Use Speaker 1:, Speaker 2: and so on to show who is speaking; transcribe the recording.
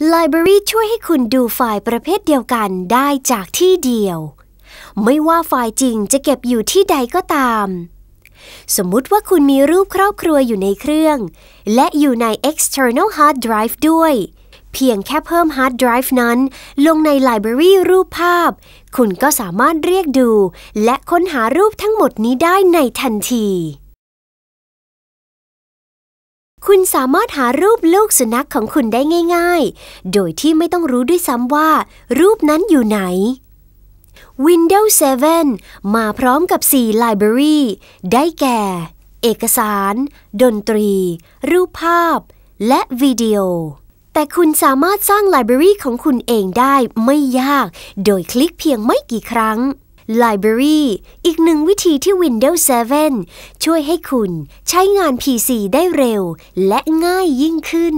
Speaker 1: Library ช่วยให้คุณดูไฟล์ประเภทเดียวกันได้จากที่เดียว ไม่ว่าไฟล์จริงจะเก็บอยู่ที่ใดก็ตาม สมมุติว่าคุณมีรูปครอบครัวอยู่ในเครื่อง และอยู่ใน external hard drive ด้วย เพียงแค่เพิ่ม hard drive นั้น ลงใน library รูปภาพ คุณก็สามารถเรียกดู และค้นหารูปทั้งหมดนี้ได้ในทันที คุณสามารถหารูปลูกสุนัขของคุณได้ง่าย ๆ โดยที่ไม่ต้องรู้ด้วยซ้ำว่า รูปนั้นอยู่ไหน Windows 7 มาพร้อมกับ 4 Library ได้แก่ เอกสาร ดนตรี รูปภาพ และวิดีโอ แต่คุณสามารถสร้าง Library ของคุณเองได้ไม่ยาก โดยคลิกเพียงไม่กี่ครั้ง Library อีกหนึ่งวิธีที่ Windows 7 ช่วยให้คุณใช้งาน PC ได้เร็วและง่ายยิ่งขึ้น